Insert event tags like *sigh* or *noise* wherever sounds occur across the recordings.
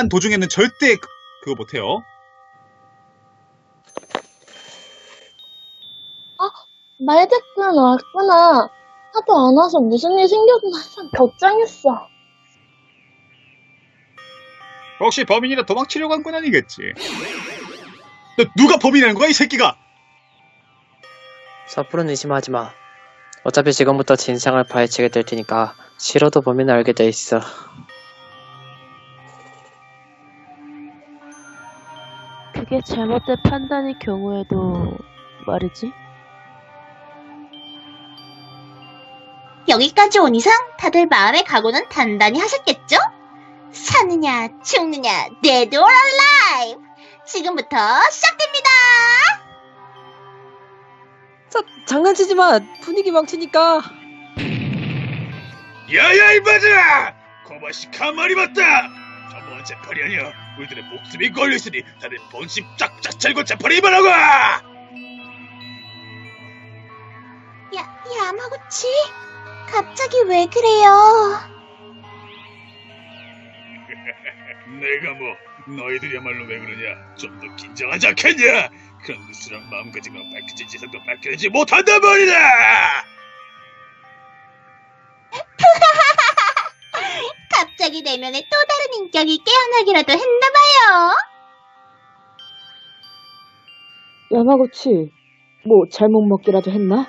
재판 도중에는 절대 그- 그거 못해요. 말대꾸는 왔구나. 하도 안 와서 무슨 일 생겼나 참 걱정했어. 혹시 범인이라 도망치려고 한 건 아니겠지? 너 누가 범인이라는 거야 이 새끼가? 섣부른 의심하지 마. 어차피 지금부터 진상을 파헤치게 될 테니까 싫어도 범인을 알게 돼 있어. 그게 잘못된 판단일 경우에도 말이지. 여기까지 온 이상 다들 마음의 각오는 단단히 하셨겠죠? 사느냐 죽느냐 dead or alive 지금부터 시작됩니다 자, 장난치지 마. 분위기 망치니까. 야야 이바자! 고바시 가만히 봤다! 저번 재판이 아니야. 우리들의 목숨이 걸려있으니 다들 본심 쫙쫙 차리고 재판을 임하라고! 야, 야마구치 갑자기 왜 그래요 *laughs* 내가 뭐 너희들이야말로 왜 그러냐? 좀 더 긴장하지 않겠냐? 그런 느슨한 마음가짐과 밝혀진 지성도 밝혀내지 못한단 말이다! 자기 내면에 또 다른 인격이 깨어나기라도 했나봐요 야마구치, 뭐 잘못 먹기라도 했나?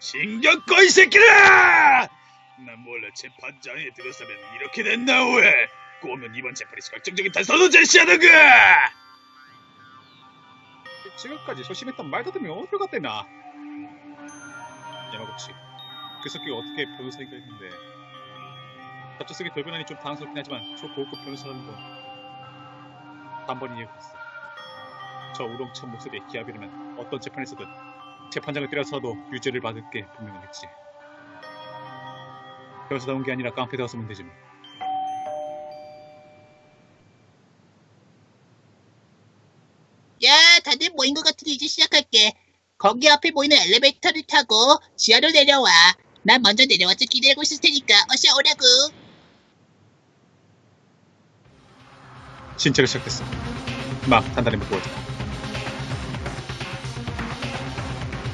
신경 꺼 이 새끼라! 난 몰래 재판장에 들어서면 이렇게 된다 왜? 꼬면 이번 재판에서 결정적인 단서도 제시하는가! 지금까지 소심했던 말 더듬이 어디로 갔대나? 야마구치, 그 새끼가 어떻게 변호사이가 했는데 갑자기 돌변하니 좀 당황스럽긴 하지만 저 고급 변호사라는 건 단번에 이해했어. 저 우렁찬 목소리에 기합이라면 어떤 재판에서든 재판장을 때려서도 유죄를 받을 게 분명하겠지. 변호사다운 게 아니라 깡패 되었으면 되지 뭐. 야, 다들 모인 것 같으니 이제 시작할게. 거기 앞에 보이는 엘리베이터를 타고 지하로 내려와. 난 먼저 내려와서 기다리고 있을 테니까 어서 오라고. 신체가 시작됐어. 막 단단히 묶어오자.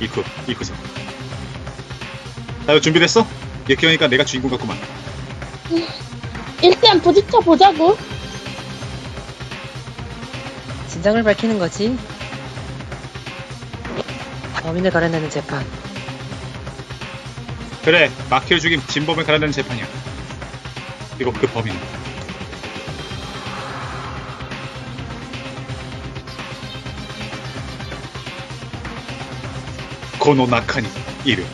이쿠, 이쿠선. 다들 준비됐어? 예키형이니까 내가 주인공 같구만. 일단 부딪혀 보자고. 진상을 밝히는 거지. 범인을 가려내는 재판. 그래, 마키를 죽인 진범을 가려내는 재판이야. 그리고 그 범인 은 고노 나카니 이름.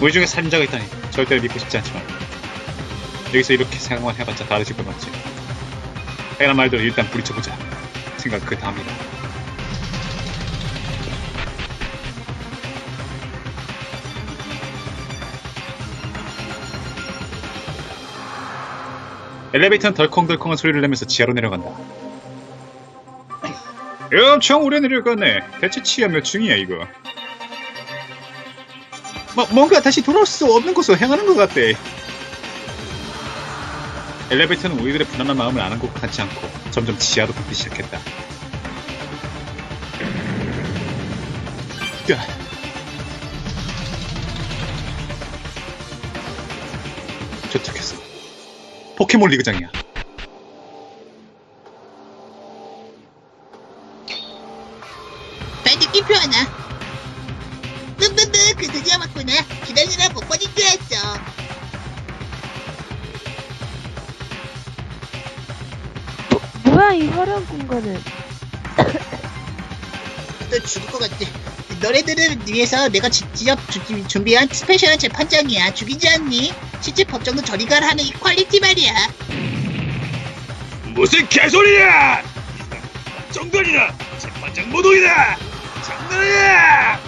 우리 중에 살인자가 있다니 절대로 믿고 싶지 않지만 여기서 이렇게 생각만 해봤자 다르질 것 같지. 해란 말대로 일단 부딪혀보자. 생각 그 다음이다. 엘리베이터는 덜컹덜컹한 소리를 내면서 지하로 내려간다. 엄청 오래 내려가네. 대체 치아 몇 층이야 이거? 뭐, 뭔가 다시 돌아올 수 없는 곳으로 향하는 것 같대. 엘리베이터는 우리들의 불안한 마음을 아는 것 같지 않고 점점 지하로 걷기 시작했다. 야. 도착했어. 포켓몬 리그장이야. 그 드디어 왔구나. 기다리느라 못 버릴 줄 알았어. 뭐야 이 화려한 공간은? *laughs* 너 죽을 것 같아. 너네들을 위해서 내가 직접 주- 준비한 스페셜한 재판장이야. 죽이지 않니? 실제 법정도 저리 가라 하는 이 퀄리티 말이야. 무슨 개소리야! 정관이다! 재판장 모독이다! 장난이야!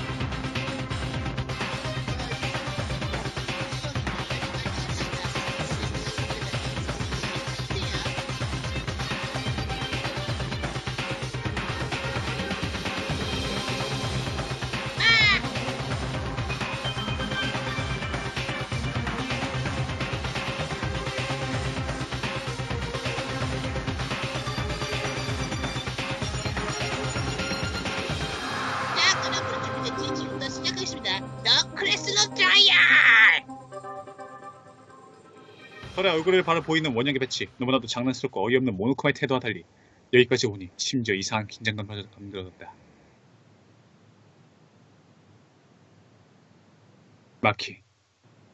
털의 얼굴을 바로 보이는 원형의 배치 너무나도 장난스럽고 어이없는 모노코마의 태도와 달리 여기까지 오니 심지어 이상한 긴장감마저 감들어졌다. 마키.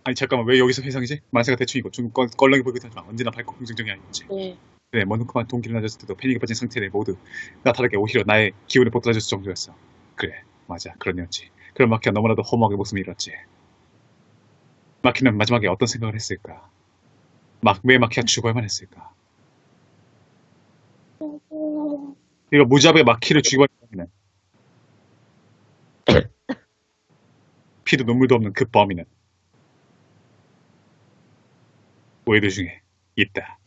아니 잠깐만. 왜 여기서 회상이지? 만세가 대충이고 좀 껄- 껄렁해 보이긴 하지만 언제나 밝고 긍정적이 아니었지. 네. 그래 모노코만 동기를 낮았을 때도 패닉에 빠진 상태에 모두 나 다르게 오히려 나의 기운을 보따줬을 정도였어. 그래 맞아. 그런 애였지 그런 마키가 너무나도 허무하게 목숨을 잃었지. 마키는 마지막에 어떤 생각을 했을까 막왜 마키가 죽어야만 했을까? 이거 무자비하게 마키를 죽이고 있는 피도 눈물도 없는 그 범인은 우리들 중에 있다.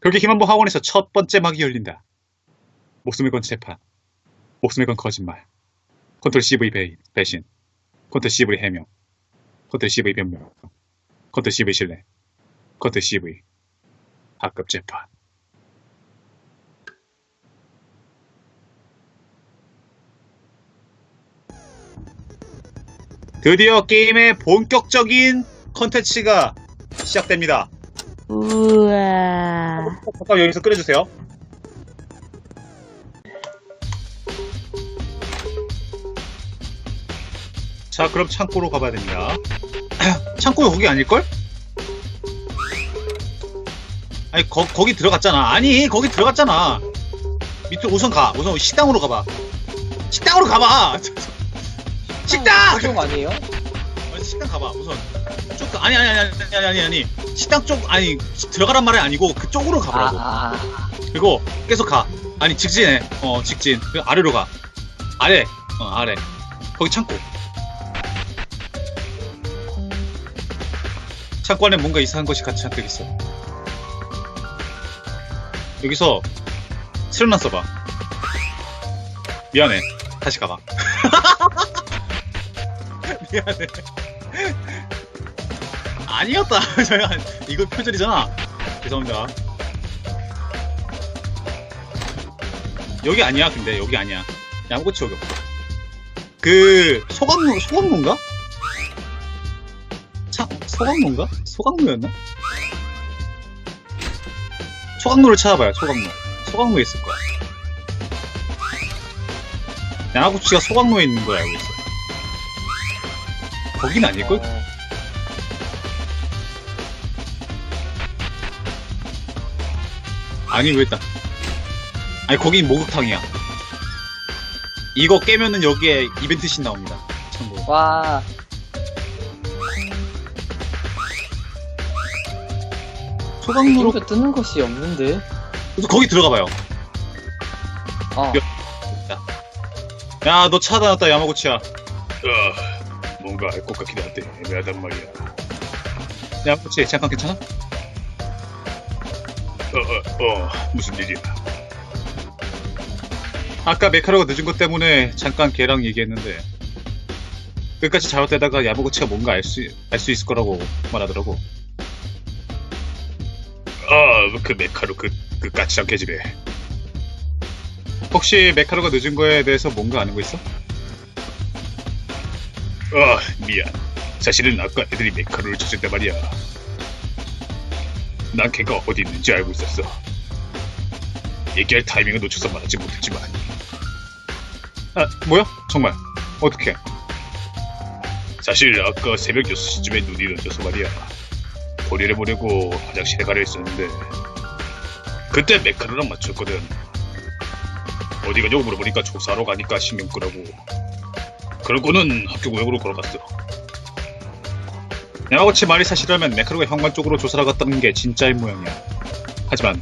그렇게 힘한보 학원에서 첫 번째 막이 열린다. 목숨을 건 재판, 목숨을 건 거짓말, 컨트롤 CV 배, 배신, 컨트롤 CV 해명, 컨트롤 CV 변명, 컨트롤 CV 신뢰, 컨트롤 CV 학급 재판. 드디어 게임의 본격적인 컨텐츠가 시작됩니다. 우와. 잠깐 여기서 끓여주세요. 자, 그럼 창고로 가봐야 됩니다. *clears throat* 창고 거기 아닐걸? 아니, 거, 거기 들어갔잖아. 아니, 거기 들어갔잖아. 밑으로 우선 가. 우선 식당으로 가봐. 식당으로 가봐! *laughs* 식당! 형 아니에요? 아니, 식당 가봐 우선 쭉 가- 아니 아니 아니 아니 아니 아니 식당 쪽 아니 들어가란 말이 아니고 그쪽으로 가보라고 아, 그리고 계속 가 아니 직진해 어 직진 그 아래로 가 아래 어 아래 거기 창고 안에 뭔가 이상한 것이 같이 잔뜩 있어 여기서 실험란 써봐. 미안해. 다시 가봐. *laughs* 미안해. 아니었다. *laughs* 이거 표절이잖아. 죄송합니다. 여기 아니야 근데. 여기 아니야. 양꼬치 여기 없어. 그 소강로 소강로인가? 차 소강로인가? 소강로였나? 소강로를 찾아봐요 소강로 소강로에 있을 거야 양꼬치가 소강로에 있는 걸 알고 있어 거긴 아닐걸? 아니 왜 딱? 아니 거긴 목욕탕이야. 이거 깨면은 여기에 이벤트 신 나옵니다. 참고. 와, 소강로로 이렇게 뜨는 것이 없는데? 그래서 거기 들어가봐요. 어, 야너 차단했다 야마구치야. 어 뭔가 알 것 같긴 한데 애매하단 말이야. 야마구치 잠깐 괜찮아? 어 어 어 무슨 일이야? 아까 메카로가 늦은 것 때문에 잠깐 걔랑 얘기했는데 끝까지 잘못되다가 야마구치가 뭔가 알 수 알 수 있을 거라고 말하더라고. 아 그 메카로 그 그 까칠한 계집애. 혹시 메카로가 늦은 거에 대해서 뭔가 아는 거 있어? 아 미안 사실은 아까 애들이 메카로를 찾았단 말이야 난 걔가 어디 있는지 알고 있었어 얘기할 타이밍을 놓쳐서 말하지 못했지만 아 뭐야? 정말 어떻게? 사실 아까 새벽 6시쯤에 눈이 던져서 말이야 볼일을 보려고 화장실에 가려 했었는데 그때 메카로랑 맞췄거든 어디 가냐고 물어보니까 조사하러 가니까 신경 끄라고. 그러고는 학교 구역으로 걸어갔어. 야마구치 말이 사실이라면 메카로가 현관 쪽으로 조사하러 갔다는 게 진짜인 모양이야. 하지만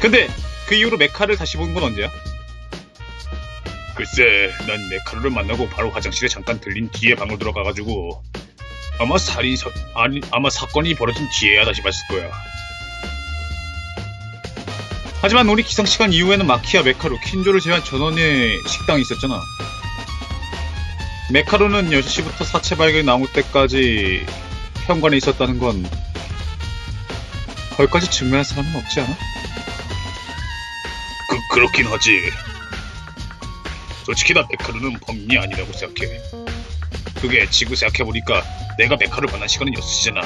근데 그 이후로 메카를 다시 본 건 언제야? 글쎄, 난 메카루를 만나고 바로 화장실에 잠깐 들린 뒤에 방으로 들어가가지고 아마 살인 사 아니 아마 사건이 벌어진 뒤에야 다시 봤을 거야. 하지만 우리 기상 시간 이후에는 마키와 메카루, 킨조를 제외한 전원의 식당이 있었잖아. 메카루는 6시부터 사체 발견이 나올 때까지 현관에 있었다는 건 거기까지 증명할 사람은 없지 않아? 그, 그렇긴 하지. 솔직히 나 메카루는 범인이 아니라고 생각해. 그게 지금 생각해보니까 내가 메카를 만난 시간은 6시잖아.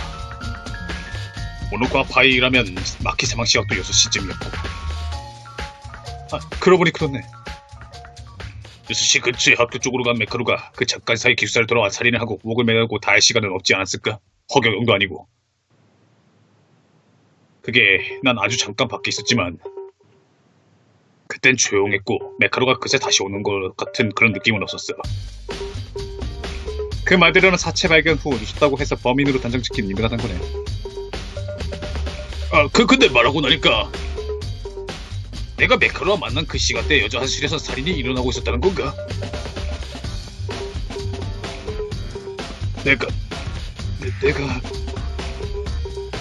오늘과 파이라면 마키 사망 시각도 6시쯤이었고. 아, 그러고 보니 그렇네. 6시 근처에 학교 쪽으로 간 메카루가 그 잠깐 사이 기숙사를 돌아와 살인을 하고 목을 매달고 다할 시간은 없지 않았을까? 허경영도 아니고. 그게 난 아주 잠깐 밖에 있었지만 그땐 조용했고 메카루가 그새 다시 오는 것 같은 그런 느낌은 없었어. 그 말대로는 사체 발견 후 누셨다고 해서 범인으로 단정짓긴 유명하단 거네. 아, 그 근데 말하고 나니까 내가 메카루와 만난 그 시간대 여자 화장실에서 살인이 일어나고 있었다는 건가? 내가 내, 내가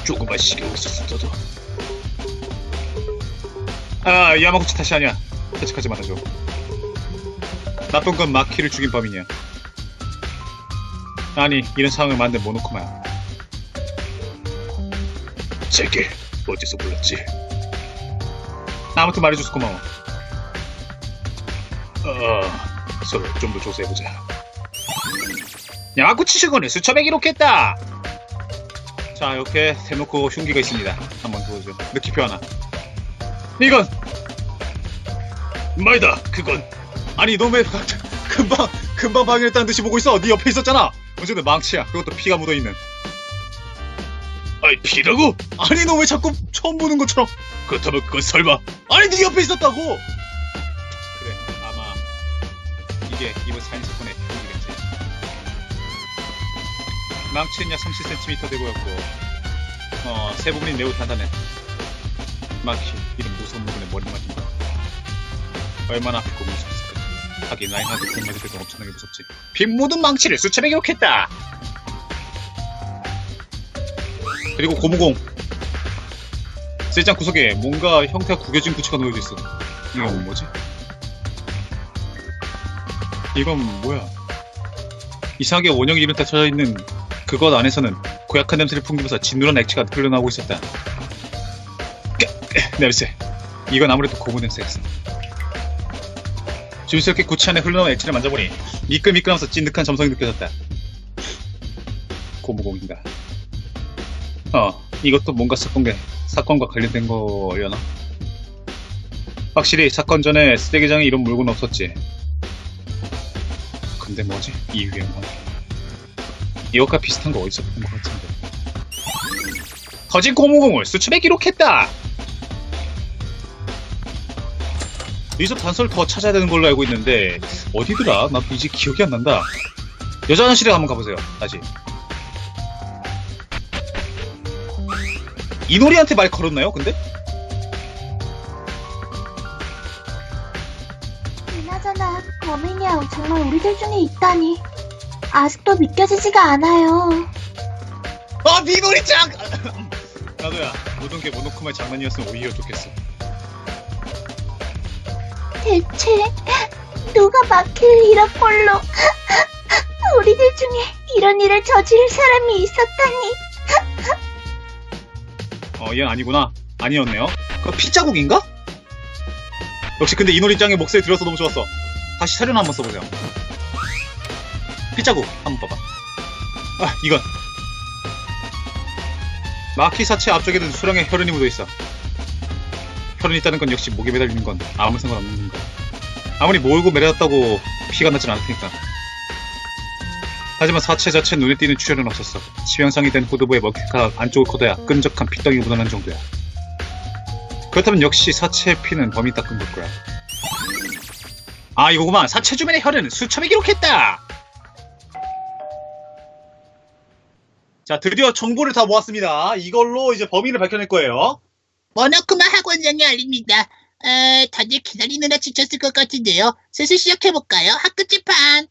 조금만 신경 썼어도 아 야마구치 탓이 아니야 퇴직하지 말아줘. 나쁜 건 마키를 죽인 범인이야. 아니 이런 상황을 만든 모노코마야 제게 어디서 몰랐지? 아무튼 말해줘서 고마워. 어 서로 좀 더 조사해보자. 야마구치 슈건을 수첩에 기록했다! 자 이렇게 대놓고 흉기가 있습니다. 한번 보여줘. 느낌표 하나 이건 말다 그건. 아니 너왜 금방 금방 발견했다는 듯이 보고 있어. 네 옆에 있었잖아. 어쨌든 망치야. 그것도 피가 묻어있는. 아이 피라고? 아니 너 왜 자꾸 처음 보는 것처럼. 그렇다면 그건 설마. 아니 네 옆에 있었다고. 그래 아마 이게 이번 살인 사건의 흉기겠지. 망치는 약 30cm 되고였고 어, 세 부분이 매우 단단해. 마키 무서운 부분에 머리 맞은 거 얼마나 아프고 무섭을까 하긴 라인하드 공 맞을 때도 엄청나게 무섭지 빗 묻은 망치를 수첩에 기록했다 그리고 고무공 세장 구석에 뭔가 형태가 구겨진 구체가 놓여져 있어 이건 뭐지? 이건 뭐야 이상하게 원형이 이름 닫혀져 있는 그것 안에서는 고약한 냄새를 풍기면서 진누런 액체가 흘러나오고 있었다 까, 냄새 이건 아무래도 고무 냄새였어 조심스럽게 구치 안에 흘러나온 액체를 만져보니 미끌미끌하면서 찐득한 점성이 느껴졌다. 고무공인가? 어 이것도 뭔가 사건, 사건과 관련된 거려나? 확실히 사건 전에 쓰레기장에 이런 물건 없었지. 근데 뭐지? 이 유행어 이것과 비슷한 거 어디서 본 것 같은데. 터진 고무공을 수첩에 기록했다 여기서 단서를 더 찾아야 되는 걸로 알고 있는데 어디더라? 나 이제 기억이 안 난다. 여자 화장실에 한번 가보세요. 다시. 이노리한테 말 걸었나요? 근데? 그나저나 범인이 정말 우리들 중에 있다니 아직도 믿겨지지가 않아요. 아 미노리짱! *laughs* 나도야 모든 게 모노코마의 장난이었으면 오히려 좋겠어. 대체 누가 마키를 이런 꼴로 우리들 중에 이런 일을 저지를 사람이 있었다니 어, 얘는 아니구나. 아니었네요. 그 피자국인가? 역시 근데 이노리짱의 목소리 들어서 너무 좋았어. 다시 사료나 한번 써보세요. 피자국 한번 봐봐. 아, 이건. 마키 사체 앞쪽에는 수량의 혈흔이 묻어있어. 혈흔이 있다는 건 역시 목에 매달리는 건 아무 상관 없는 거. 아무리 몰고 매달았다고 피가 나진 않을 테니까. 하지만 사체 자체 눈에 띄는 출혈은 없었어. 치명상이 된 후두부의 머리카락 안쪽을 커다야 끈적한 피덩이가 묻어난 정도야. 그렇다면 역시 사체의 피는 범인이 닦은 걸 거야. 아 이거구만. 사체 주변의 혈흔 수첩에 기록했다. 자 드디어 정보를 다 모았습니다. 이걸로 이제 범인을 밝혀낼 거예요. 모노쿠마 학원장이 알립니다. 에, 다들 기다리느라 지쳤을 것 같은데요. 슬슬 시작해볼까요? 학급 재판.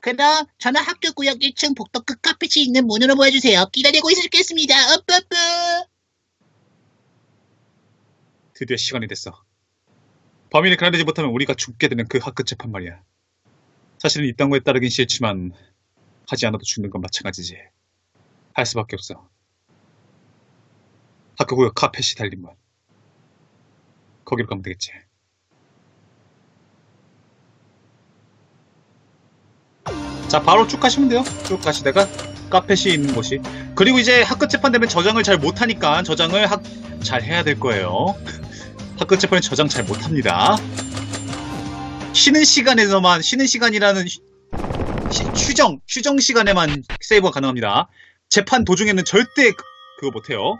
그럼 저는 학교 구역 1층 복도급 카펫이 있는 문으로 보여주세요. 기다리고 있을겠습니다. 업뿌뿌. 드디어 시간이 됐어. 범인을 가려내지 못하면 우리가 죽게 되는 그 학급 재판 말이야. 사실은 이딴 거에 따르긴 싫지만 하지 않아도 죽는 건 마찬가지지. 할 수밖에 없어. 학교 구역 카펫이 달린 문. 거기로 가면 되겠지. 자, 바로 쭉 가시면 돼요. 쭉 가시다가 카펫이 있는 곳이. 그리고 이제 학급 재판 되면 저장을 잘 못하니까 저장을 학, 잘 해야 될 거예요. *laughs* 학급 재판은 저장 잘 못합니다. 쉬는 시간에서만, 쉬는 시간이라는 휴- 시- 휴정, 휴정 시간에만 세이브가 가능합니다. 재판 도중에는 절대 그- 그거 못해요.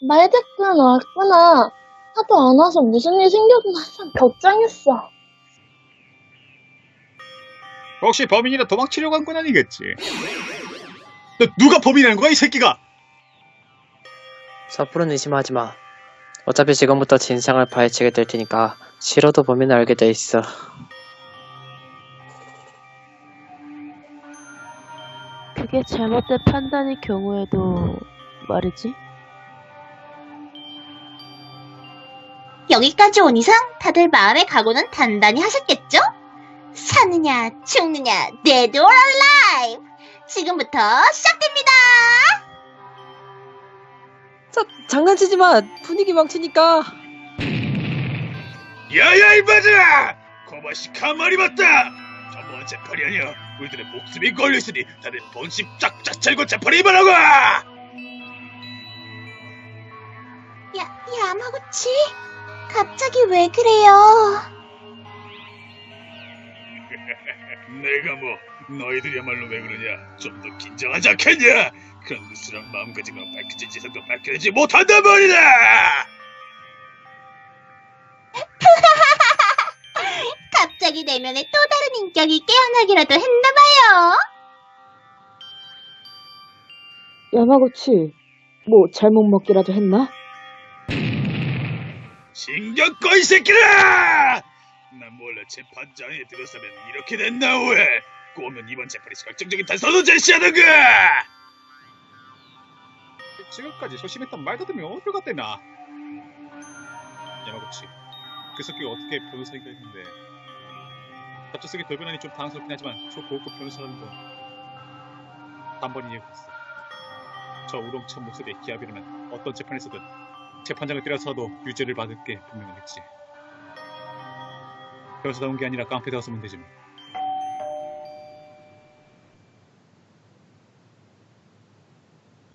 말대꾼 왔구나. 하도 안 와서 무슨 일 생겼나 참 걱정했어. 혹시 범인이라 도망치려고 한 건 아니겠지? 너 누가 범인이라는 거야, 이 새끼가? 섣부른 의심하지 마. 어차피 지금부터 진상을 파헤치게 될 테니까 싫어도 범인을 알게 돼 있어. 그게 잘못된 판단일 경우에도 말이지. 여기까지 온 이상 다들 마음의 각오는 단단히 하셨겠죠? 사느냐 죽느냐 dead or alive 지금부터 시작됩니다 자, 장난치지 마. 분위기 망치니까. 야야 이바들아! 고마시 가만히 봤다! 전번 재판이 아니야. 우리들의 목숨이 걸려있으니 다들 본심 쫙쫙 차리고 재판이 임하라고! 야, 야마구치 갑자기 왜 그래요? *laughs* 내가 뭐 너희들이야말로 왜 그러냐? 좀 더 긴장하지 않겠냐? 그런 느슨한 마음가짐으로 밝혀진 지상도 밝혀내지 못한단 말이다! *laughs* 갑자기 내면에 또 다른 인격이 깨어나기라도 했나봐요 야마구치, 뭐 잘못 먹기라도 했나? 신경 꺼 이 새끼라! 난 몰래 재판장에 들어서면 이렇게 된다 왜? 꼬면 이번 재판에서 결정적인 단서도 제시하는가! 지금까지 소심했던 말 더듬이 어디로 갔대나? 야마구치, 그 새끼가 어떻게 변호사인가 했는데 갑자기 돌변하니 좀 당황스럽긴 하지만 초고급 변호사라는 건 단번에 이해했어. 저 우렁찬 목소리의 기합이라면 어떤 재판에서든 재판장을 때려서도 유죄를 받을 게 분명하겠지. 변호사다운 게 아니라 깡패 되었으면 되지 뭐.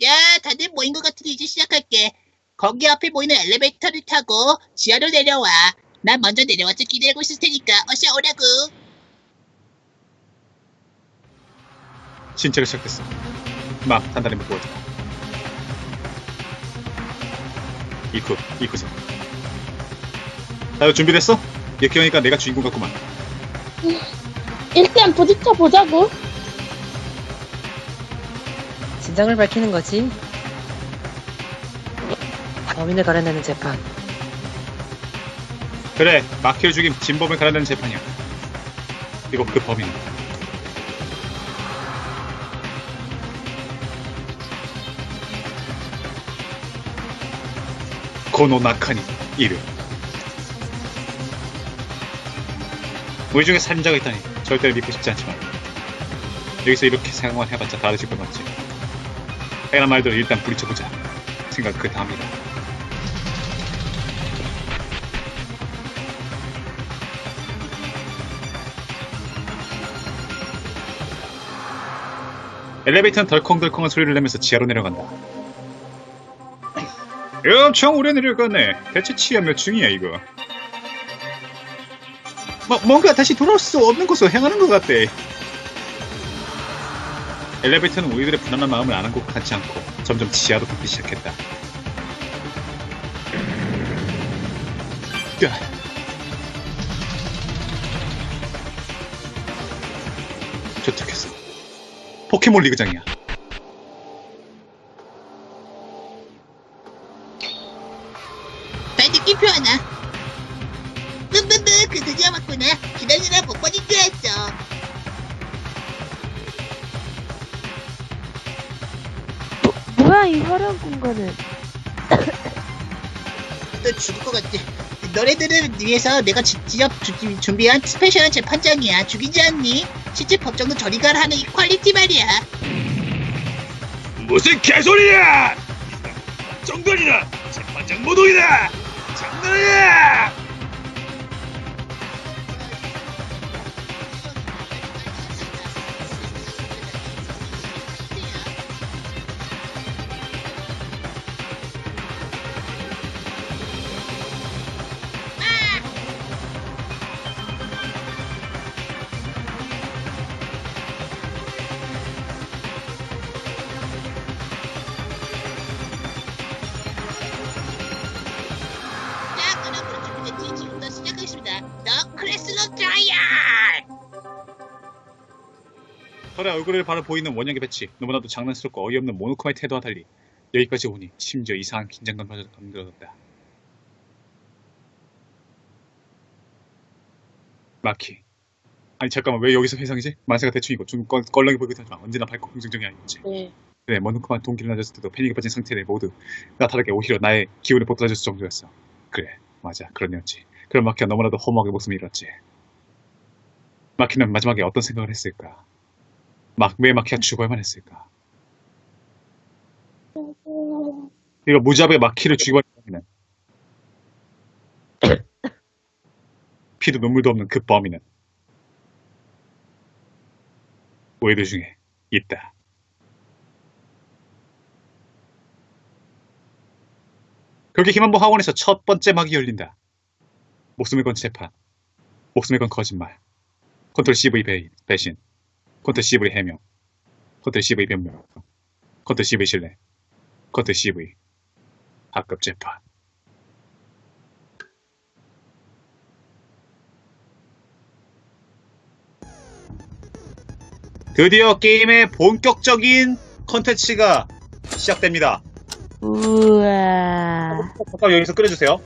야, 다들 모인 것 같으니 이제 시작할게. 거기 앞에 보이는 엘리베이터를 타고 지하로 내려와. 난 먼저 내려와서 기다리고 있을 테니까 어서 오라고. 진짜가 시작됐어. 막 단단히 오 이쿠, 이쿠선. 다들 준비됐어? 이렇게 하니까 내가 주인공 같구만. 일단 부딪혀 보자고. 진상을 밝히는 거지. 범인을 가려내는 재판. 그래, 마키를 죽임 진범을 갈아내는 재판이야. 그리고 그 범인. 고노 나카니 이름. 우리 중에 살인자가 있다니 절대로 믿고 싶지 않지만 여기서 이렇게 생각만 해봤자 다르실 것 같지. 해란 말대로 일단 부딪혀보자. 생각 그 다음이다. 엘리베이터는 덜컹덜컹한 소리를 내면서 지하로 내려간다. 엄청 오래 내려가네. 대체 치아 몇 층이야 이거? 뭐, 뭔가 다시 돌아올 수 없는 곳으로 향하는 것 같대. 엘리베이터는 우리들의 불안한 마음을 아는 것 같지 않고 점점 지하로 걷기 시작했다. 도착했어. 포켓몬 리그장이야. 위해서 내가 직접 주- 준비한 스페셜한 재판장이야. 죽이지 않니? 실제 법정도 저리 가라 하는 이 퀄리티 말이야. 무슨 개소리야! 정관이다! 재판장 모독이다! 장난이야! 얼굴을 바로 보이는 원형의 배치 너무나도 장난스럽고 어이없는 모노코마의 태도와 달리 여기까지 오니 심지어 이상한 긴장감마저 감들어졌다. 마키 아니 잠깐만 왜 여기서 회상이지? 만세가 대충이고 좀 껄- 껄렁이 보이긴 하지만 언제나 밝고 긍정적이 아니었지. 네. 그래 모노코마 동기를 낮았을 때도 패닉에 빠진 상태들 모두 나 다르게 오히려 나의 기운을 복돋아줄 정도였어. 그래 맞아 그런 애였지. 그런 마키가 너무나도 허무하게 목숨을 잃었지. 마키는 마지막에 어떤 생각을 했을까? 막왜 마키가 죽어야만 했을까? 이거 무자비에 마키를 죽여버리는 피도 눈물도 없는 그 범인은 우리들 중에 있다. 그렇게 희망보 학원에서 첫 번째 막이 열린다. 목숨을 건 재판, 목숨을 건 거짓말, 컨트롤 CV 배, 배신, 컨트롤 CV 해명, 컨트롤 CV 변명, 컨트롤 CV 신뢰, 컨트롤 CV 학급 재판. 드디어 게임의 본격적인 컨텐츠가 시작됩니다. 우와. 잠깐 여기서 끊어주세요.